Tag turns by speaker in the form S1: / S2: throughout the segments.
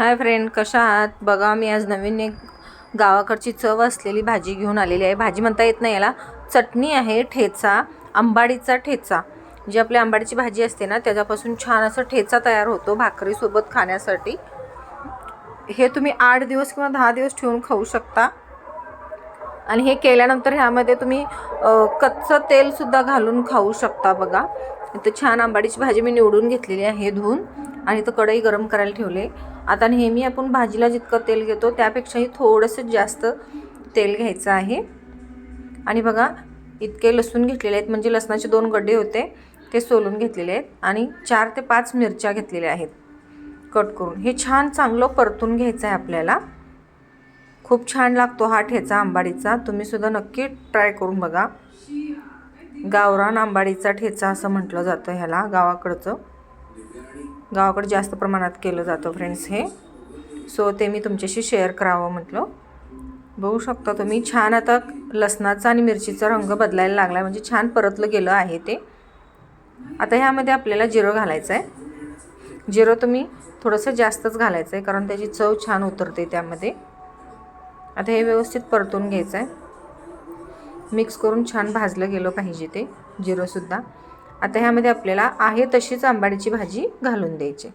S1: Hi friend कशा आहात? बघा मी आज नवीन एक गावाकडची चव असलेली भाजी घेऊन आलेली आहे. भाजी म्हणता येत नाही याला. चटणी आहे ठेचा आंबाडीचा ठेचा. जी आपली आंबाडीची भाजी असते ना त्याच्यापासून छान असं ठेचा तयार होतो भाकरीसोबत खाण्यासाठी. हे तुम्ही आठ दिवस किंवा दहा दिवस ठेवून खाऊ शकता. आणि हे केल्यानंतर ह्यामध्ये तुम्ही कच्चं तेलसुद्धा घालून खाऊ शकता बघा. इथं छान आंबाडीची भाजी मी निवडून घेतलेली आहे धुवून. आणि तो कढई गरम करायला ठेवले. आता नेहमी आपण भाजीला जितकं तेल घेतो त्यापेक्षाही थोडंसं जास्त तेल घ्यायचं आहे. आणि बघा इतके लसूण घेतलेले आहेत म्हणजे लसणाचे दोन गड्डे होते ते सोलून घेतलेले आहेत आणि चार ते पाच मिरच्या घेतलेल्या आहेत. कट करून. हे छान चांगलं परतून घ्यायचं आहे आपल्याला. खूप छान लागतो हा ठेचा आंबाडीचा. तुम्हीसुद्धा नक्की ट्राय करून बघा. गावरान आंबाडीचा ठेचा असं म्हटलं जातं ह्याला गावाकडचं. गावाकडे जास्त प्रमाणात केलं जातं फ्रेंड्स हे. सो ते मी तुमच्याशी शेअर करावं म्हटलं. बघू शकता तुम्ही छान आता लसणाचा आणि मिरचीचा रंग बदलायला लागला आहे म्हणजे छान परतलं गेलं आहे ते. आता ह्यामध्ये आपल्याला जिरं घालायचं आहे जिरं तुम्ही थोडंसं जास्तच घालायचं आहे कारण त्याची चव छान उतरते त्यामध्ये. आता हे व्यवस्थित परतून घ्यायचं आहे मिक्स करून छान भाजलं गेलं पाहिजे ते जिरंसुद्धा. आता ह्यामध्ये आपल्याला आहे तशीच आंबाडीची भाजी घालून द्यायची.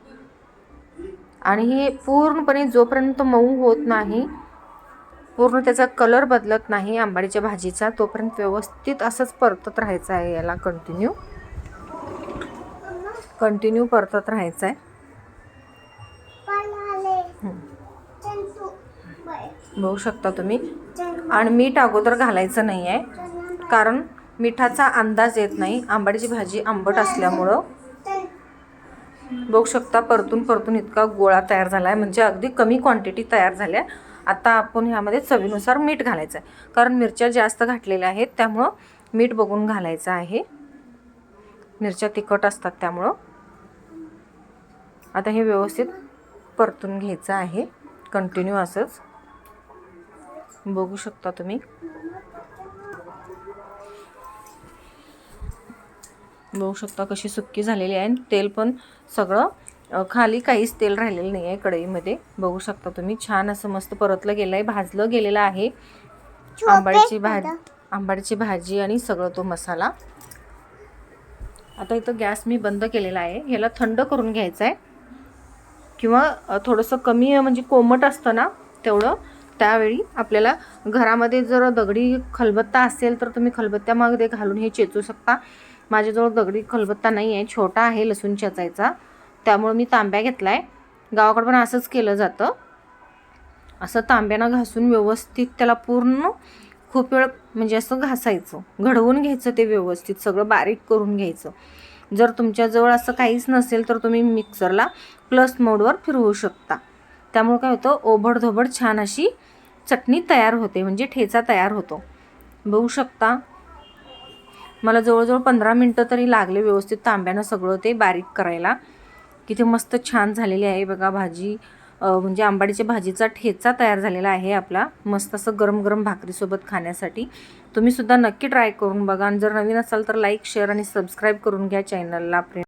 S1: आणि हे पूर्णपणे जोपर्यंत मऊ होत नाही पूर्ण त्याचा कलर बदलत नाही आंबाडीच्या भाजीचा तोपर्यंत व्यवस्थित असंच परतत राहायचं आहे याला कंटिन्यू कंटिन्यू परतत राहायचं आहे बघू शकता तुम्ही. आणि मीठ अगोदर घालायचं नाही आहे कारण मिठाचा अंदाज येत नाही. आंबाडीची भाजी आंबट असल्यामुळं. बघू शकता परतून परतून इतका गोळा तयार झाला आहे म्हणजे अगदी कमी क्वांटिटी तयार झाल्या. आता आपण ह्यामध्ये चवीनुसार मीठ घालायचं आहे कारण मिरच्या जास्त घातलेल्या आहेत त्यामुळं मीठ बघून घालायचं आहे. मिरच्या तिखट असतात त्यामुळं. आता हे व्यवस्थित परतून घ्यायचं आहे. कंटिन्यू असंच. बघू शकता तुम्ही. बघू शकता कशी सुक्की झालेली आहे. आणि तेल पण सगळं खाली काहीच तेल राहिलेलं नाही आहे कढईमध्ये. बघू शकता तुम्ही छान असं मस्त परतलं गेलं आहे भाजलं गेलेलं आहे. आंबाडीची भाजी आंबाडीची भाजी आणि सगळं तो मसाला. आता इथं गॅस मी बंद केलेला आहे. ह्याला थंड करून घ्यायचं आहे किंवा थोडंसं कमी म्हणजे कोमट असतं ना तेवढं. त्यावेळी आपल्याला घरामध्ये जर दगडी खलबत्ता असेल तर तुम्ही खलबत्त्यामध्ये घालून हे चेचू शकता. माझ्याजवळ दगडी खलबत्ता नाही आहे छोटा आहे लसूण चचायचा. त्यामुळं मी तांब्या घेतला आहे गावाकडं पण असंच केलं जातं. असं तांब्यानं घासून व्यवस्थित त्याला पूर्ण खूप वेळ म्हणजे असं घासायचं. घडवून घ्यायचं ते व्यवस्थित सगळं बारीक करून घ्यायचं. जर तुमच्याजवळ असं काहीच नसेल तर तुम्ही मिक्सरला प्लस मोडवर फिरवू शकता. त्यामुळे काय होतं ओबडधोबड छान अशी चटणी तयार होते म्हणजे ठेचा तयार होतो. बघू शकता मला जवळजवळ पंधरा मिनटं तरी लागले व्यवस्थित तांब्यानं सगळं ते बारीक करायला. किती मस्त छान झालेली आहे बघा भाजी. म्हणजे आंबाडीच्या भाजीचा ठेचा तयार झालेला आहे आपला. मस्त असं गरम गरम भाकरीसोबत खाण्यासाठी. तुम्ही सुद्धा नक्की ट्राय करून बघा आणि जर नवीन असाल तर लाईक शेअर आणि सबस्क्राईब करून घ्या चॅनलला फ्रेंड